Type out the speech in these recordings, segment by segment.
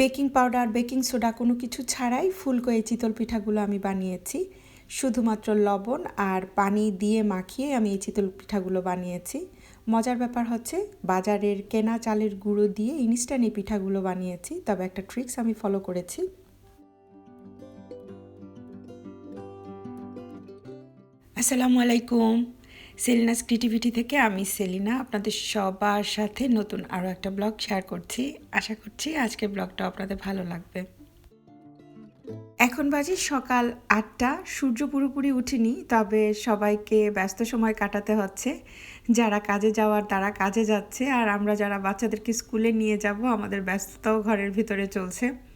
Baking powder, baking soda কোনো কিছু ছাড়াই ফুলকো এই চিতল পিঠাগুলো আমি বানিয়েছি। শুধুমাত্র লবণ আর পানি দিয়ে মাখিয়ে আমি এই চিতল পিঠাগুলো বানিয়েছি। মজার ব্যাপার হচ্ছে বাজারের কেনা চালের গুঁড়ো দিয়ে ইনস্ট্যান্ট এই পিঠাগুলো বানিয়েছি। তবে একটা ট্রিক্স আমি ফলো করেছি। আসসালামু আলাইকুম। সেলিনাস ক্রিয়েটিভিটি থেকে আমি সেলিনা, আপনাদের সবার সাথে নতুন আরও একটা ব্লগ শেয়ার করছি। আশা করছি আজকের ব্লগটা আপনাদের ভালো লাগবে। এখন বাজে সকাল আটটা, সূর্য পুরোপুরি উঠেনি, তবে সবাইকে ব্যস্ত সময় কাটাতে হচ্ছে। যারা কাজে যাওয়ার তারা কাজে যাচ্ছে, আর আমরা যারা বাচ্চাদেরকে স্কুলে নিয়ে যাব, আমাদের ব্যস্ততাও ঘরের ভিতরে চলছে।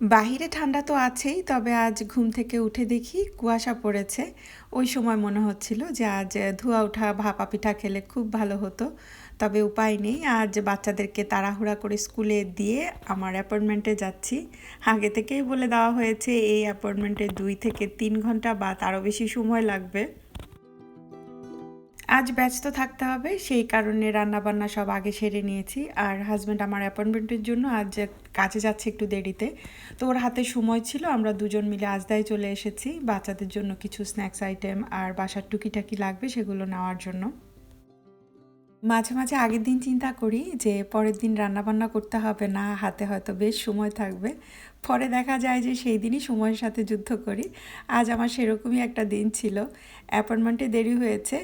বাহিরে ঠান্ডা তো আছেই, তবে আজ ঘুম থেকে উঠে দেখি কুয়াশা পড়েছে। ওই সময় মনে হচ্ছিল যে আজ ধোয়া ওঠা, ভাপা পিঠা খেলে খুব ভালো হতো। তবে উপায় নেই, আজ বাচ্চাদেরকে তাড়াহুড়া করে স্কুলে দিয়ে আমার অ্যাপয়েন্টমেন্টে যাচ্ছি। আগে থেকেই বলে দেওয়া হয়েছে, এই অ্যাপয়েন্টমেন্টে দুই থেকে তিন ঘণ্টা বা তারও বেশি সময় লাগবে। আজ ব্যস্ত থাকতে হবে, সেই কারণে রান্নাবান্না সব আগে সেরে নিয়েছি। আর হাজব্যান্ড আমার অ্যাপয়েন্টমেন্টের জন্য আজ কাছে যাচ্ছে একটু দেরিতে। তো ওর হাতে সময় ছিল, আমরা দুজন মিলে আজদায় চলে এসেছি। বাচ্চাদের জন্য কিছু স্ন্যাক্স আইটেম আর বাসার টুকিটাকি লাগবে সেগুলো নেওয়ার জন্য। মাঝে মাঝে আগের দিন চিন্তা করি যে পরের দিন রান্নাবান্না করতে হবে না, হাতে হয়তো বেশ সময় থাকবে। পরে দেখা যায় যে সেই দিনই সময়ের সাথে যুদ্ধ করি। আজ আমার সেরকমই একটা দিন ছিল। অ্যাপয়েন্টমেন্টে দেরি হয়েছে।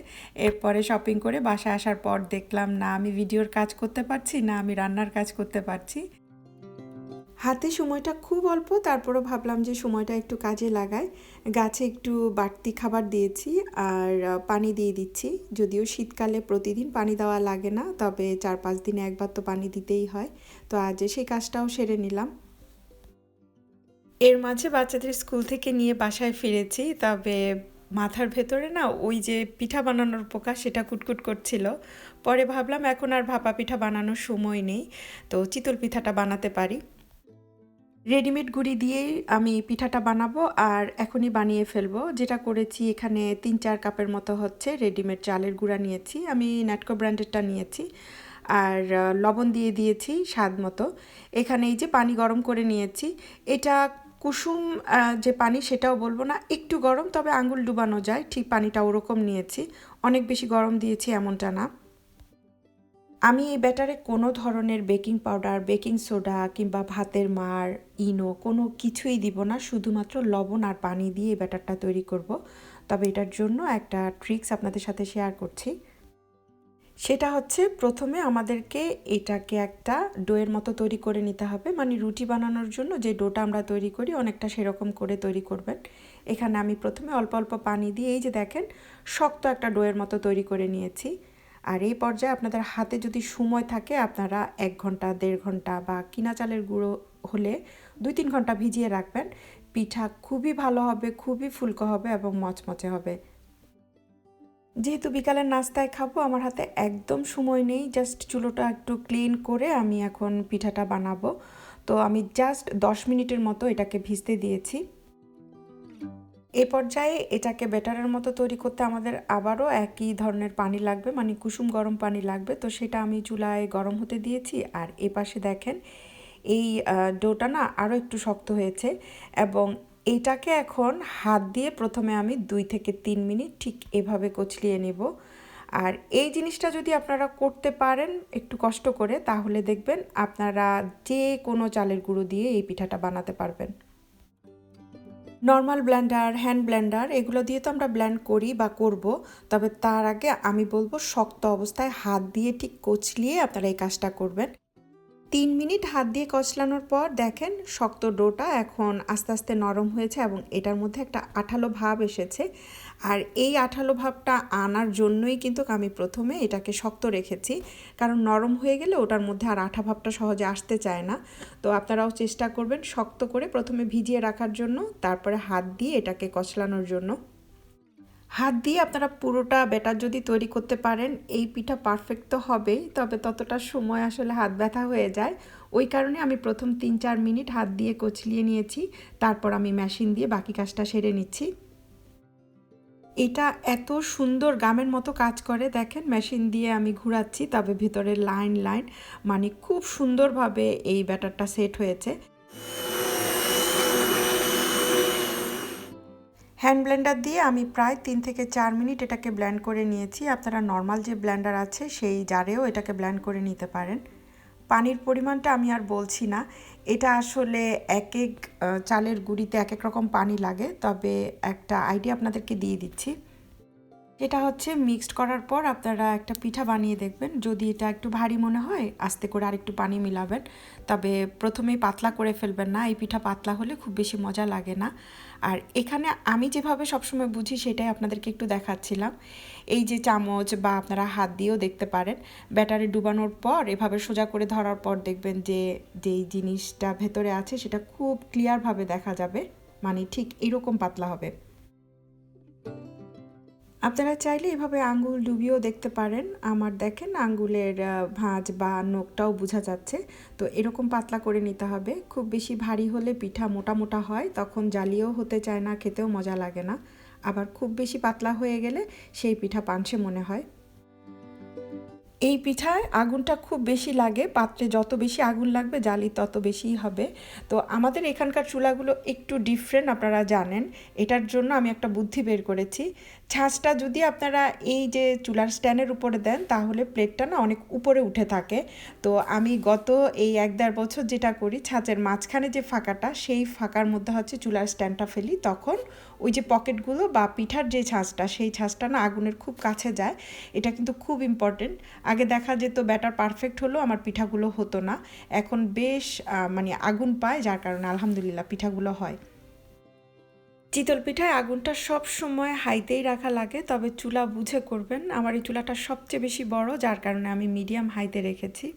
এরপরে শপিং করে বাসায় আসার পর দেখলাম, না, আমি ভিডিওর কাজ করতে পারছি, না, আমি রান্নার কাজ করতে পারছি। হাতে সময়টা খুব অল্প, তারপরও ভাবলাম যে সময়টা একটু কাজে লাগাই। গাছে একটু বাড়তি খাবার দিয়েছি আর পানি দিয়ে দিচ্ছি। যদিও শীতকালে প্রতিদিন পানি দেওয়া লাগে না, তবে চার পাঁচ দিনে একবার তো পানি দিতেই হয়। তো আজ সেই কাজটাও সেরে নিলাম। এর মাঝে বাচ্চাদের স্কুল থেকে নিয়ে বাসায় ফিরেছি, তবে মাথার ভেতরে না ওই যে পিঠা বানানোর পোকা সেটা কুটকুট করছিল। পরে ভাবলাম এখন আর ভাপা পিঠা বানানোর সময় নেই, তো চিতল পিঠাটা বানাতে পারি। রেডিমেড গুঁড়ি দিয়েই আমি পিঠাটা বানাবো আর এখনই বানিয়ে ফেলব। যেটা করেছি, এখানে তিন চার কাপের মতো হচ্ছে রেডিমেড চালের গুঁড়া নিয়েছি। আমি ন্যাটকো ব্র্যান্ডেডটা নিয়েছি আর লবণ দিয়ে দিয়েছি স্বাদ মতো। এখানে এই যে পানি গরম করে নিয়েছি, এটা কুসুম যে পানি সেটাও বলব না, একটু গরম, তবে আঙুল ডুবানো যায়। ঠিক পানিটা ওরকম নিয়েছি। অনেক বেশি গরম দিয়েছি এমনটা না। আমি এই ব্যাটারে কোনো ধরনের বেকিং পাউডার, বেকিং সোডা কিংবা ভাতের মার, ইনো কোনো কিছুই দিব না। শুধুমাত্র লবণ আর পানি দিয়ে এই ব্যাটারটা তৈরি করব। তবে এটার জন্য একটা ট্রিক্স আপনাদের সাথে শেয়ার করছি। সেটা হচ্ছে প্রথমে আমাদেরকে এটাকে একটা ডোয়ের মতো তৈরি করে নিতে হবে। মানে রুটি বানানোর জন্য যে ডোটা আমরা তৈরি করি অনেকটা সেরকম করে তৈরি করবেন। এখানে আমি প্রথমে অল্প অল্প পানি দিয়ে এই যে দেখেন, শক্ত একটা ডোয়ের মতো তৈরি করে নিয়েছি। আর এই পর্যায়ে আপনাদের হাতে যদি সময় থাকে, আপনারা এক ঘণ্টা, দেড় ঘণ্টা বা কিনা চালের গুঁড়ো হলে দুই তিন ঘণ্টা ভিজিয়ে রাখবেন। পিঠা খুবই ভালো হবে, খুবই ফুলকো হবে এবং মচমচে হবে। যেহেতু বিকালের নাস্তায় খাব, আমার হাতে একদম সময় নেই। জাস্ট চুলোটা একটু ক্লিন করে আমি এখন পিঠাটা বানাবো। তো আমি জাস্ট দশ মিনিটের মতো এটাকে ভিজতে দিয়েছি। এ পর্যায়ে এটাকে বেটারের মতো তৈরি করতে আমাদের আবারও একই ধরনের পানি লাগবে মানে কুসুম গরম পানি লাগবে। তো সেটা আমি চুলায় গরম হতে দিয়েছি আর এ পাশে দেখেন এই ডোটা না আরও একটু শক্ত হয়েছে এবং এটাকে এখন হাত দিয়ে প্রথমে আমি দুই থেকে তিন মিনিট ঠিক এভাবে কচলিয়ে নেব। আর এই জিনিসটা যদি আপনারা করতে পারেন একটু কষ্ট করে, তাহলে দেখবেন আপনারা যে কোনো চালের গুঁড়ো দিয়ে এই পিঠাটা বানাতে পারবেন। নর্মাল ব্ল্যান্ডার হ্যান্ড ব্ল্যান্ডার এগুলো দিয়ে তো আমরা ব্ল্যান্ড করি বা করব। তবে তার আগে আমি বলব শক্ত অবস্থায় হাত দিয়ে ঠিক কচলিয়ে আপনারা এই কাজটা করবেন। তিন মিনিট হাত দিয়ে কচলানোর পর দেখেন শক্ত ডোটা এখন আস্তে আস্তে নরম হয়েছে এবং এটার মধ্যে একটা আঠালো ভাব এসেছে। আর এই আঠালো ভাবটা আনার জন্যই কিন্তু আমি প্রথমে এটাকে শক্ত রেখেছি। কারণ নরম হয়ে গেলে ওটার মধ্যে আর আঠা ভাবটা সহজে আসতে চায় না। তো আপনারাও চেষ্টা করবেন শক্ত করে প্রথমে ভিজিয়ে রাখার জন্য, তারপরে হাত দিয়ে এটাকে কচলানোর জন্য। হাত দিয়ে আপনারা পুরোটা ব্যাটার যদি তৈরি করতে পারেন, এই পিঠা পারফেক্ট তো হবেই, তবে ততটা সময় আসলে হাত ব্যথা হয়ে যায়। ওই কারণে আমি প্রথম তিন চার মিনিট হাত দিয়ে কচলিয়ে নিয়েছি, তারপর আমি মেশিন দিয়ে বাকি কাজটা সেরে নিচ্ছি। এটা এত সুন্দর গামের মতো কাজ করে, দেখেন মেশিন দিয়ে আমি ঘোরাচ্ছি, তবে ভিতরে লাইন লাইন মানে খুব সুন্দরভাবে এই ব্যাটারটা সেট হয়েছে। হ্যান্ড ব্লেন্ডার দিয়ে আমি প্রায় তিন থেকে চার মিনিট এটাকে ব্ল্যান্ড করে নিয়েছি। আপনারা নর্মাল যে ব্ল্যান্ডার আছে, সেই জারেও এটাকে ব্ল্যান্ড করে নিতে পারেন। পানির পরিমাণটা আমি আর বলছি না। এটা আসলে এক এক চালের গুঁড়িতে এক এক রকম পানি লাগে, তবে একটা আইডিয়া আপনাদেরকে দিয়ে দিচ্ছি। এটা হচ্ছে মিক্সড করার পর আপনারা একটা পিঠা বানিয়ে দেখবেন। যদি এটা একটু ভারী মনে হয়, আস্তে করে আরেকটু পানি মিলাবেন। তবে প্রথমেই পাতলা করে ফেলবেন না, এই পিঠা পাতলা হলে খুব বেশি মজা লাগে না। আর এখানে আমি যেভাবে সবসময় বুঝি সেটাই আপনাদেরকে একটু দেখাচ্ছিলাম। এই যে চামচ বা আপনারা হাত দিয়েও দেখতে পারেন, ব্যাটারে ডুবানোর পর, এভাবে সোজা করে ধরার পর দেখবেন যে, যেই জিনিসটা ভেতরে আছে সেটা খুব ক্লিয়ারভাবে দেখা যাবে। মানে ঠিক এরকম পাতলা হবে। আপনারা চাইলে এভাবে আঙ্গুল ডুবিয়েও দেখতে পারেন। আমার দেখেন আঙ্গুলের ভাঁজ বা নোকটাও বোঝা যাচ্ছে। তো এরকম পাতলা করে নিতে হবে। খুব বেশি ভারী হলে পিঠা মোটা মোটা হয়, তখন জালিয়েও হতে চায় না, খেতেও মজা লাগে না। আবার খুব বেশি পাতলা হয়ে গেলে সেই পিঠা পাঞ্চে মনে হয়। এই পিঠায় আগুনটা খুব বেশি লাগে পাত্রে যত বেশি আগুন লাগবে জালি তত বেশিই হবে। তো আমাদের এখানকার চুলাগুলো একটু ডিফারেন্ট আপনারা জানেন। এটার জন্য আমি একটা বুদ্ধি বের করেছি ছাঁচটা যদি আপনারা এই যে চুলার স্ট্যান্ডের উপরে দেন, তাহলে প্লেটটা না অনেক উপরে উঠে থাকে। তো আমি গত এই এক দেড় বছর যেটা করি, ছাঁচের মাঝখানে যে ফাঁকাটা, সেই ফাঁকার মধ্যে হচ্ছে চুলার স্ট্যান্ডটা ফেলি। তখন ওই যে পকেটগুলো বা পিঠার যে ছাঁচটা, সেই ছাঁচটা না আগুনের খুব কাছে যায়। এটা কিন্তু খুব ইম্পর্টেন্ট আগে দেখা যেত ব্যাটার পারফেক্ট হলো, আমার পিঠাগুলো হতো না। এখন বেশ মানে আগুন পায়, যার কারণে আলহামদুলিল্লাহ পিঠাগুলো হয়। চিতল পিঠায় আগুনটা সব সময় হাইতেই রাখা লাগে, তবে চুলা বুঝে করবেন। আমার এই চুলাটা সবচেয়ে বেশি বড়, যার কারণে আমি মিডিয়াম হাইতে রেখেছি।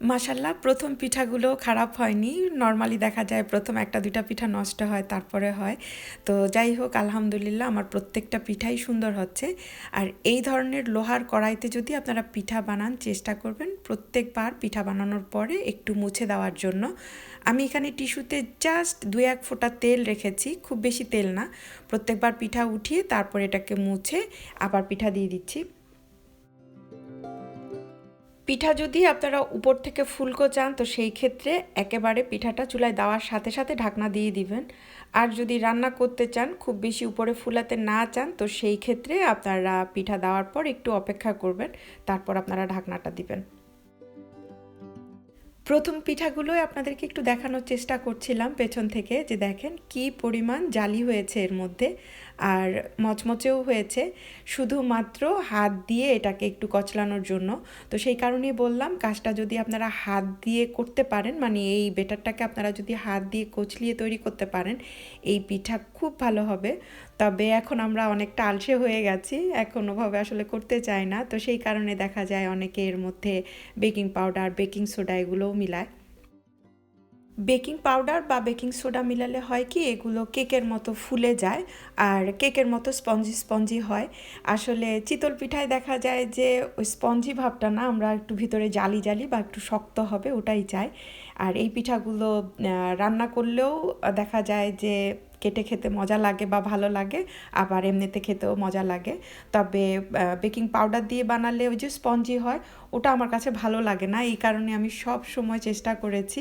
মাসাল্লাহ প্রথম পিঠাগুলো খারাপ হয়নি। নর্মালি দেখা যায় প্রথম একটা, দুইটা পিঠা নষ্ট হয়, তারপরে হয়। তো যাই হোক, আলহামদুলিল্লাহ, আমার প্রত্যেকটা পিঠাই সুন্দর হচ্ছে। আর এই ধরনের লোহার কড়াইতে যদি আপনারা পিঠা বানান, চেষ্টা করবেন প্রত্যেকবার পিঠা বানানোর পরে একটু মুছে দেওয়ার জন্য। আমি এখানে টিস্যুতে জাস্ট দু এক ফোঁটা তেল রেখেছি, খুব বেশি তেল না। প্রত্যেকবার পিঠা উঠিয়ে তারপর এটাকে মুছে আবার পিঠা দিয়ে দিচ্ছি। পিঠা যদি আপনারা উপর থেকে ফুলকো চান, তো সেই ক্ষেত্রে একেবারে পিঠাটা চুলায় দেওয়ার সাথে সাথে ঢাকনা দিয়ে দিবেন। আর যদি রান্না করতে চান, খুব বেশি উপরে ফুলাতে না চান, তো সেই ক্ষেত্রে আপনারা পিঠা দেওয়ার পর একটু অপেক্ষা করবেন, তারপর আপনারা ঢাকনাটা দিবেন। প্রথম পিঠাগুলোই আপনাদেরকে একটু দেখানোর চেষ্টা করছিলাম পেছন থেকে যে দেখেন কি পরিমাণ জালি হয়েছে এর মধ্যে। আর মচমচেও হয়েছে। শুধুমাত্র হাত দিয়ে এটাকে একটু কচলানোর জন্য। তো সেই কারণেই বললাম, কাজটা যদি আপনারা হাত দিয়ে করতে পারেন মানে এই বেটারটাকে আপনারা যদি হাত দিয়ে কচলিয়ে তৈরি করতে পারেন, এই পিঠা খুব ভালো হবে। তবে এখন আমরা অনেকটা আলসে হয়ে গেছি, এখন ওভাবে আসলে করতে চাই না। তো সেই কারণে দেখা যায় অনেকে এর মধ্যে বেকিং পাউডার, বেকিং সোডা এগুলোও মিলায়। বেকিং পাউডার বা বেকিং সোডা মিলালে হয় কি, এগুলো কেকের মতো ফুলে যায় আর কেকের মতো স্পঞ্জি স্পঞ্জি হয়। আসলে চিতল পিঠায় দেখা যায় যে ওই স্পঞ্জি ভাবটা না, আমরা একটু ভিতরে জালি জালি বা একটু শক্ত হবে, ওটাই চাই। আর এই পিঠাগুলো রান্না করলেও দেখা যায় যে কেটে খেতে মজা লাগে বা ভালো লাগে, আবার এমনিতে খেতেও মজা লাগে। তবে বেকিং পাউডার দিয়ে বানালে ওই যে স্পঞ্জি হয়, ওটা আমার কাছে ভালো লাগে না। এই কারণে আমি সব সময় চেষ্টা করেছি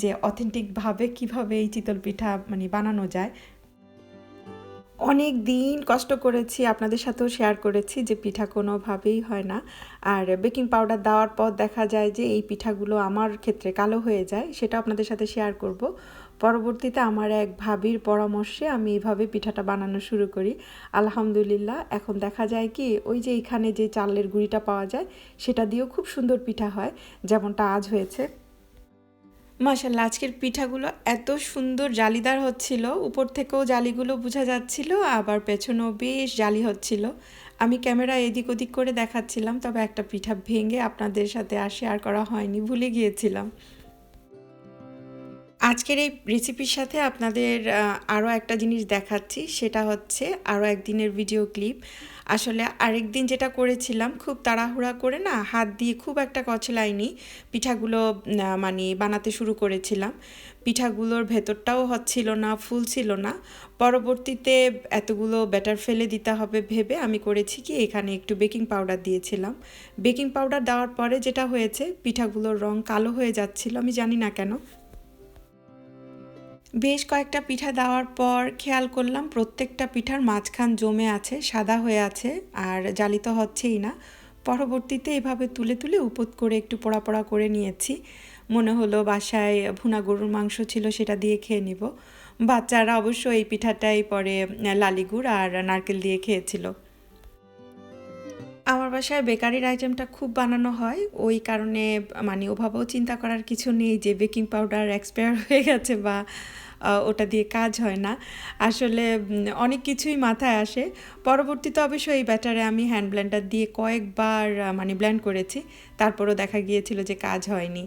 যে অথেন্টিকভাবে কীভাবে এই চিতল পিঠা মানে বানানো যায়। অনেক দিন কষ্ট করেছি, আপনাদের সাথেও শেয়ার করেছি যে পিঠা কোনোভাবেই হয় না। আর বেকিং পাউডার দেওয়ার পর দেখা যায় যে এই পিঠাগুলো আমার ক্ষেত্রে কালো হয়ে যায় সেটা আপনাদের সাথে শেয়ার করব। পরবর্তীতে আমার এক ভাবির পরামর্শে আমি এইভাবে পিঠাটা বানানো শুরু করি। আলহামদুলিল্লাহ, এখন দেখা যায় কি, ওই যে এখানে যে চালের গুঁড়িটা পাওয়া যায়, সেটা দিয়েও খুব সুন্দর পিঠা হয়, যেমনটা আজ হয়েছে। মাসাল্লাহ আজকের পিঠাগুলো এত সুন্দর জালিদার হচ্ছিল, উপর থেকেও জালিগুলো বোঝা যাচ্ছিল, আবার পেছনেও বেশ জালি হচ্ছিল। আমি ক্যামেরা এদিক ওদিক করে দেখাচ্ছিলাম, তবে একটা পিঠা ভেঙে আপনাদের সাথে আর শেয়ার করা হয়নি, ভুলে গিয়েছিলাম। আজকের এই রেসিপির সাথে আপনাদের আরও একটা জিনিস দেখাচ্ছি। সেটা হচ্ছে আরও একদিনের ভিডিও ক্লিপ আসলে আরেক দিন যেটা করেছিলাম, খুব তাড়াহুড়া করে না হাত দিয়ে খুব একটা কচলাইনি। পিঠাগুলো মানে বানাতে শুরু করেছিলাম। পিঠাগুলোর ভেতরটাও হচ্ছিল না, ফুল ছিল না। পরবর্তীতে এতগুলো ব্যাটার ফেলে দিতে হবে ভেবে আমি করেছি কি, এখানে একটু বেকিং পাউডার দিয়েছিলাম। বেকিং পাউডার দেওয়ার পরে যেটা হয়েছে, পিঠাগুলোর রং কালো হয়ে যাচ্ছিল, আমি জানি না কেন। বেশ কয়েকটা পিঠা দেওয়ার পর খেয়াল করলাম প্রত্যেকটা পিঠার মাঝখান জমে আছে, সাদা হয়ে আছে আর জালিত হচ্ছেই না। পরবর্তীতে এভাবে তুলে তুলে উপত করে একটু পোড়া পোড়া করে নিয়েছি। মনে হলো বাসায় ভুনা গরুর মাংস ছিল সেটা দিয়ে খেয়ে নিব। বাচ্চারা অবশ্য এই পিঠাটাই পরে লালিগুড় আর নারকেল দিয়ে খেয়েছিল। আমার বাসায় বেকারির আইটেমটা খুব বানানো হয়। ওই কারণে মানে ওভাবেও চিন্তা করার কিছু নেই যে বেকিং পাউডার এক্সপায়ার হয়ে গেছে বা ওটা দিয়ে কাজ হয় না। আসলে অনেক কিছুই মাথায় আসে। পরবর্তীতে অবশ্য এই ব্যাটারে আমি হ্যান্ড ব্লেন্ডার দিয়ে কয়েকবার মানে ব্ল্যান্ড করেছি। তারপরও দেখা গিয়েছিল যে কাজ হয়নি।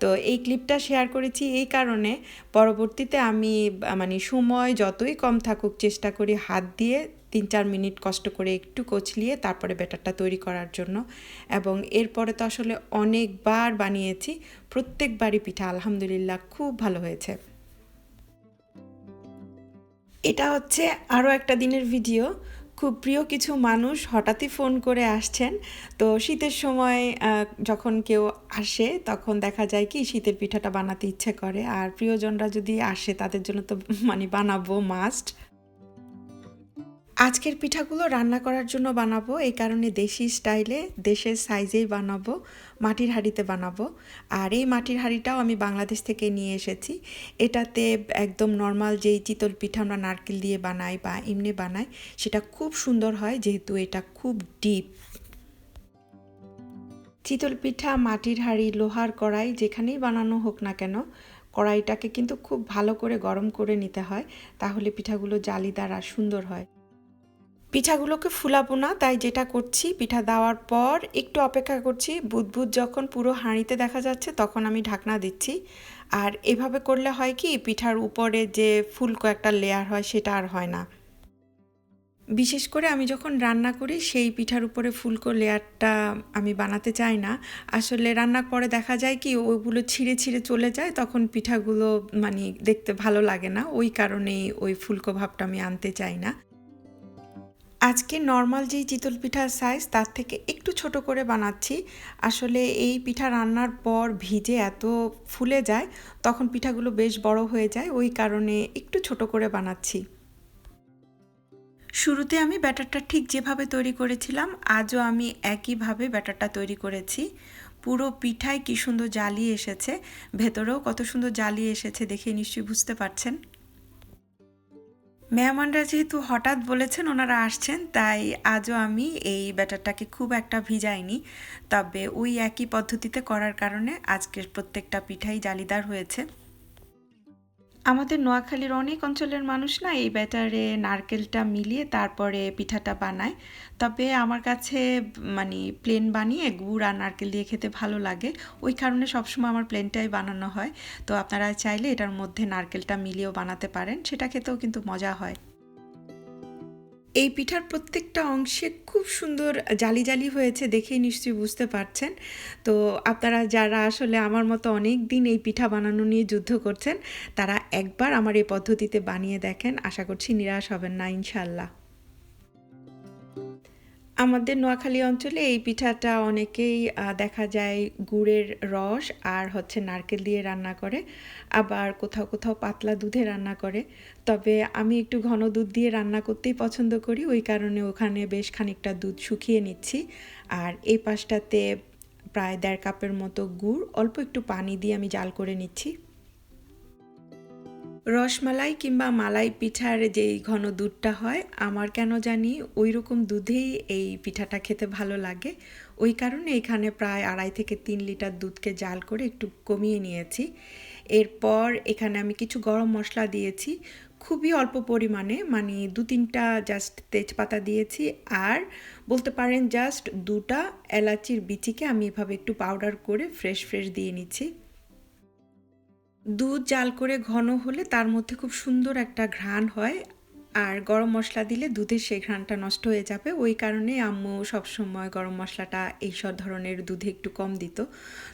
তো এই ক্লিপটা শেয়ার করেছি এই কারণে পরবর্তীতে আমি মানে সময় যতই কম থাকুক চেষ্টা করি হাত দিয়ে তিন চার মিনিট কষ্ট করে একটু কচলিয়ে তারপরে ব্যাটারটা তৈরি করার জন্য। এবং এরপরে তো আসলে অনেকবার বানিয়েছি। প্রত্যেকবারই পিঠা, আলহামদুলিল্লাহ, খুব ভালো হয়েছে। এটা হচ্ছে আরও একটা দিনের ভিডিও। খুব প্রিয় কিছু মানুষ হঠাৎই ফোন করে আসছেন। তো শীতের সময় যখন কেউ আসে, তখন দেখা যায় কি শীতের পিঠাটা বানাতে ইচ্ছে করে। আর প্রিয়জনরা যদি আসে, তাদের জন্য তো মানে বানাবো মাস্ট আজকের পিঠাগুলো রান্না করার জন্য বানাবো। এই কারণে দেশি স্টাইলে, দেশের সাইজেই বানাবো, মাটির হাঁড়িতে বানাবো। আর এই মাটির হাঁড়িটাও আমি বাংলাদেশ থেকে নিয়ে এসেছি। এটাতে একদম নর্মাল যেই চিতল পিঠা আমরা নারকেল দিয়ে বানাই বা এমনি বানাই, সেটা খুব সুন্দর হয় যেহেতু এটা খুব ডিপ। চিতল পিঠা, মাটির হাঁড়ি, লোহার কড়াই যেখানেই বানানো হোক না কেন, কড়াইটাকে কিন্তু খুব ভালো করে গরম করে নিতে হয়, তাহলে পিঠাগুলো জালিদার আর সুন্দর হয়। পিঠাগুলোকে ফুলাবো না, তাই যেটা করছি, পিঠা দেওয়ার পর একটু অপেক্ষা করছি। বুদবুদ যখন পুরো হাঁড়িতে দেখা যাচ্ছে, তখন আমি ঢাকনা দিচ্ছি। আর এভাবে করলে হয় কি, পিঠার উপরে যে ফুলকো একটা লেয়ার হয়, সেটা আর হয় না। বিশেষ করে আমি যখন রান্না করি, সেই পিঠার উপরে ফুলকো লেয়ারটা আমি বানাতে চাই না। আসলে রান্নার পরে দেখা যায় কি, ওগুলো ছিঁড়ে ছিঁড়ে চলে যায়, তখন পিঠাগুলো মানে দেখতে ভালো লাগে না। ওই কারণেই ওই ফুলকো ভাবটা আমি আনতে চাই না। আজকে নর্মাল যেই চিতল পিঠার সাইজ তার থেকে একটু ছোট করে বানাচ্ছি। আসলে এই পিঠা রান্নার পর ভিজে এত ফুলে যায়, তখন পিঠাগুলো বেশ বড় হয়ে যায়, ওই কারণে একটু ছোট করে বানাচ্ছি। শুরুতে আমি ব্যাটারটা ঠিক যেভাবে তৈরি করেছিলাম, আজও আমি একইভাবে ব্যাটারটা তৈরি করেছি। পুরো পিঠায় কী সুন্দর জ্বালিয়ে এসেছে, ভেতরেও কত সুন্দর জ্বালিয়ে এসেছে দেখে নিশ্চয়ই বুঝতে পারছেন। মেহমানরা যেহেতু হঠাৎ বলেছেন ওনারা আসছেন, তাই আজও আমি এই ব্যাটারটাকে খুব একটা ভিজাইনি। তবে ওই একই পদ্ধতিতে করার কারণে আজকের প্রত্যেকটা পিঠাই জালিদার হয়েছে। আমাদের নোয়াখালীর অনেক অঞ্চলের মানুষ না এই ব্যাটারে নারকেলটা মিলিয়ে তারপরে পিঠাটা বানায়। তবে আমার কাছে মানে প্লেন বানিয়ে গুড় আর নারকেল দিয়ে খেতে ভালো লাগে। ওই কারণে সবসময় আমার প্লেনটাই বানানো হয়। তো আপনারা চাইলে এটার মধ্যে নারকেলটা মিলিয়েও বানাতে পারেন। সেটা খেতেও কিন্তু মজা হয়। এই পিঠার প্রত্যেকটা অংশে খুব সুন্দর জালি জালি হয়েছে দেখেই নিশ্চয়ই বুঝতে পারছেন। তো আপনারা যারা আসলে আমার মতো অনেক দিন এই পিঠা বানানো নিয়ে যুদ্ধ করছেন, তারা একবার আমার এই পদ্ধতিতে বানিয়ে দেখেন। আশা করছি নিরাশ হবেন না ইনশাল্লাহ আমাদের নোয়াখালী অঞ্চলে এই পিঠাটা অনেকেই দেখা যায় গুড়ের রস আর হচ্ছে নারকেল দিয়ে রান্না করে, আবার কোথাও কোথাও পাতলা দুধে রান্না করে। তবে আমি একটু ঘন দুধ দিয়ে রান্না করতেই পছন্দ করি, ওই কারণে ওখানে বেশ খানিকটা দুধ শুকিয়ে নিচ্ছি। আর এই পাশটাতে প্রায় দেড় কাপের মতো গুড়, অল্প একটু পানি দিয়ে আমি জাল করে নিচ্ছি। রসমালাই কিংবা মালাই পিঠার যেই ঘন দুধটা হয়, আমার কেন জানি ওই রকম দুধেই এই পিঠাটা খেতে ভালো লাগে। ওই কারণে এখানে প্রায় আড়াই থেকে তিন লিটার দুধকে জাল করে একটু কমিয়ে নিয়েছি। এরপর এখানে আমি কিছু গরম মশলা দিয়েছি, খুবই অল্প পরিমাণে মানে দু তিনটা জাস্ট তেজপাতা দিয়েছি আর বলতে পারেন জাস্ট দুটা এলাচির বিচিকে আমি এভাবে একটু পাউডার করে ফ্রেশ ফ্রেশ দিয়ে নিচ্ছি। দুধ জাল করে ঘন হলে তার মধ্যে খুব সুন্দর একটা ঘ্রাণ হয়। আর গরম মশলা দিলে দুধের সেই ঘ্রাণটা নষ্ট হয়ে যাবে। ওই কারণে আম্মু সবসময় গরম মশলাটা এই সব ধরনের দুধে একটু কম দিত।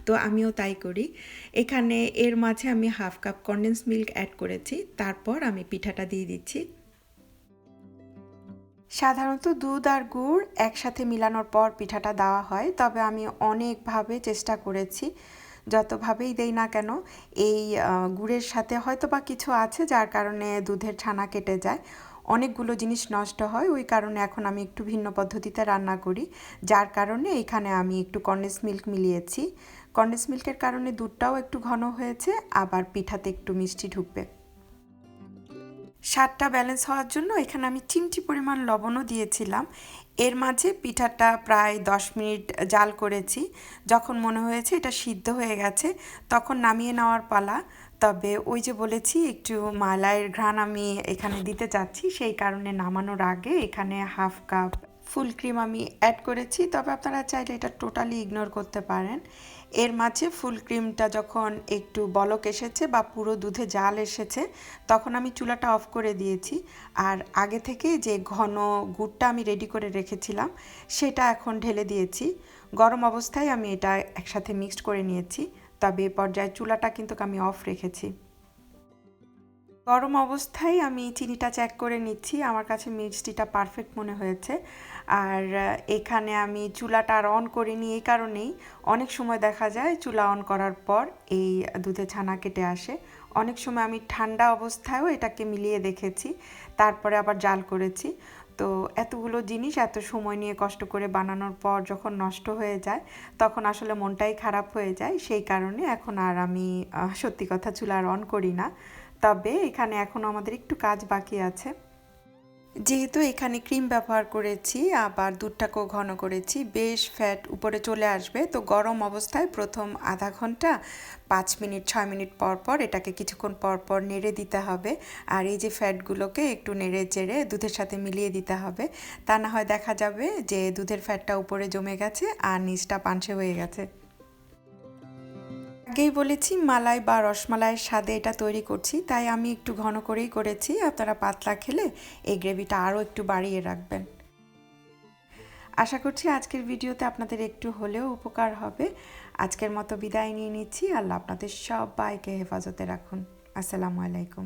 তো আমিও তাই করি। এখানে এর মাঝে আমি half cup condense milk add করেছি। তারপর আমি পিঠাটা দিয়ে দিচ্ছি। সাধারণত দুধ আর গুড় একসাথে মিলানোর পর পিঠাটা দেওয়া হয়। তবে আমি অনেকভাবে চেষ্টা করেছি। যতভাবেই দেই না কেন, এই গুড়ের সাথে হয়তো বা কিছু আছে যার কারণে দুধের ছানা কেটে যায়। অনেকগুলো জিনিস নষ্ট হয়, ওই কারণে এখন আমি একটু ভিন্ন পদ্ধতিতে রান্না করি। যার কারণে এখানে আমি একটু কর্নেস মিল্ক মিলিয়েছি। কর্নেস মিল্কের কারণে দুধটাও একটু ঘন হয়েছে, আবার পিঠাতে একটু মিষ্টি ঢুকবে। স্বাদটা ব্যালেন্স হওয়ার জন্য এখানে আমি চিমটি পরিমাণ লবণও দিয়েছিলাম। এর মাঝে পিঠাটা প্রায় দশ মিনিট জাল করেছি। যখন মনে হয়েছে এটা সিদ্ধ হয়ে গেছে, তখন নামিয়ে নেওয়ার পালা। তবে ওই যে বলেছি, একটু মালাইয়ের ঘ্রাণ আমি এখানে দিতে চাচ্ছি, সেই কারণে নামানোর আগে এখানে হাফ কাপ ফুল ক্রিম আমি অ্যাড করেছি, তবে আপনারা চাইলে এটা টোটালি ইগনোর করতে পারেন। এর মাঝে ফুল ক্রিমটা যখন একটু বলক এসেছে বা পুরো দুধে জাল এসেছে, তখন আমি চুলাটা অফ করে দিয়েছি। আর আগে থেকে যে ঘন গুড়টা আমি রেডি করে রেখেছিলাম, সেটা এখন ঢেলে দিয়েছি। গরম অবস্থায় আমি এটা একসাথে মিক্সড করে নিয়েছি, তবে এ পর্যায়ে চুলাটা কিন্তু আমি অফ রেখেছি। গরম অবস্থায় আমি চিনিটা চেক করে নিচ্ছি, আমার কাছে মিষ্টিটা পারফেক্ট মনে হয়েছে। আর এখানে আমি চুলাটা আর অন করিনি এই কারণেই। অনেক সময় দেখা যায় চুলা অন করার পর এই দুধে ছানা কেটে আসে। অনেক সময় আমি ঠান্ডা অবস্থায়ও এটাকে মিলিয়ে দেখেছি, তারপরে আবার জাল করেছি। তো এতগুলো জিনিস এত সময় নিয়ে কষ্ট করে বানানোর পর যখন নষ্ট হয়ে যায়, তখন আসলে মনটাই খারাপ হয়ে যায়। সেই কারণে এখন আর আমি সত্যি কথা চুলা আর অন করি না। তবে এখানে এখনও আমাদের একটু কাজ বাকি আছে। যেহেতু এখানে ক্রিম ব্যবহার করেছি, আবার দুধটাকেও ঘন করেছি, বেশ ফ্যাট উপরে চলে আসবে। তো গরম অবস্থায় প্রথম আধা ঘণ্টা, পাঁচ মিনিট, ছয় মিনিট পর পর এটাকে কিছুক্ষণ পর পর নেড়ে দিতে হবে। আর এই যে ফ্যাটগুলোকে একটু নেড়ে চেড়ে দুধের সাথে মিলিয়ে দিতে হবে। তা না হয় দেখা যাবে যে দুধের ফ্যাটটা উপরে জমে গেছে আর নিচটা পাঞ্চে হয়ে গেছে। আগেই বলেছি, মালাই বা রসমালাইয়ের স্বাদে এটা তৈরি করছি, তাই আমি একটু ঘন করেই করেছি। আপনারা পাতলা খেলে এই গ্রেভিটা আরও একটু বাড়িয়ে রাখবেন। আশা করছি আজকের ভিডিওতে আপনাদের একটু হলেও উপকার হবে। আজকের মতো বিদায় নিয়ে নিচ্ছি। আল্লাহ আপনাদের সবাইকে হেফাজতে রাখুন। আসসালামু আলাইকুম।